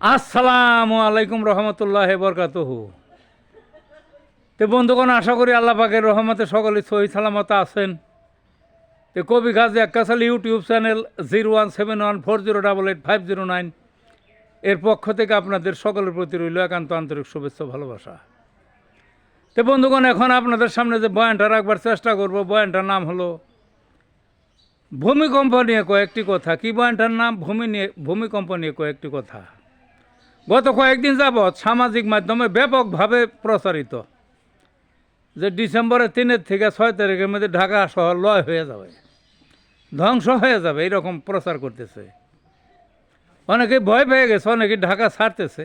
আসসালামু আলাইকুম রহমতুল্লাহ বরকাতহু। তো বন্ধুগণ, আশা করি আল্লাহ পাকের রহমতে সকলে সহি সালামত আছেন। তো কবি Gazi Akkasal YouTube channel zero one seven one four zero double eight five zero nine এর পক্ষ থেকে আপনাদের সকলের প্রতি রইল একান্ত আন্তরিক শুভেচ্ছা ভালোবাসা। তো বন্ধুগণ, এখন আপনাদের সামনে যে বয়ানটা রাখবার চেষ্টা করব, বয়ানটার নাম হলো, ভূমিকম্প নিয়ে কয়েকটি কথা। কি বয়ানটার নাম? ভূমি নিয়ে, ভূমিকম্প নিয়ে কয়েকটি কথা। গত কয়েকদিন যাবৎ সামাজিক মাধ্যমে ব্যাপকভাবে প্রচারিত যে ডিসেম্বরের তিনের থেকে ছয় তারিখের মধ্যে ঢাকা শহর লয় হয়ে যাবে, ধ্বংস হয়ে যাবে, এরকম প্রচার করতেছে। অনেকে ভয় পেয়ে গেছে, অনেকে ঢাকা ছাড়তেছে।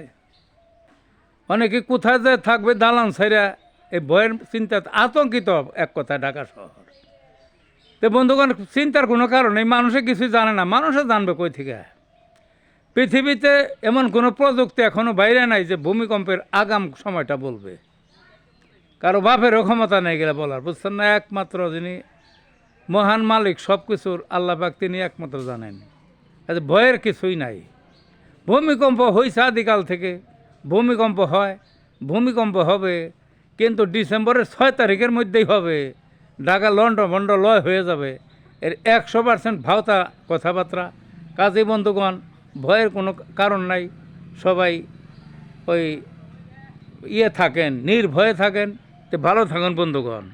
অনেকে কোথায় যে থাকবে দালান ছাইরা এই ভয়ের চিন্তা, আতঙ্কিত এক কথা ঢাকা শহর। তো বন্ধুগণ, চিন্তার কোনো কারণে মানুষে কিছুই জানে না, মানুষে জানবে কই থেকে। পৃথিবীতে এমন কোনো প্রযুক্তি এখনও বাইরে নাই যে ভূমিকম্পের আগাম সময়টা বলবে। কারও বাপেরও ক্ষমতা নেই গেলে বলার, বুঝছেন না? একমাত্র যিনি মহান মালিক সব কিছুর আল্লাহ পাক তিনি একমাত্র জানেন। কাজে ভয়ের কিছুই নাই। ভূমিকম্প হয়েছে আদিকাল থেকে। ভূমিকম্প হয়, ভূমিকম্প হবে, কিন্তু ডিসেম্বরের ছয় তারিখের মধ্যেই হবে। ঢাকা লন্ড ভন্ড লয় হয়ে যাবে। এর একশো পার্সেন্ট ভাওতা কথাবার্তা। কাজী বন্ধুগণ ভয়ের কোনো কারণ নাই। সবাই ওই ইয়ে থাকেন নির্ভয়ে থাকেন তো ভালো থাকেন বন্ধুগণ।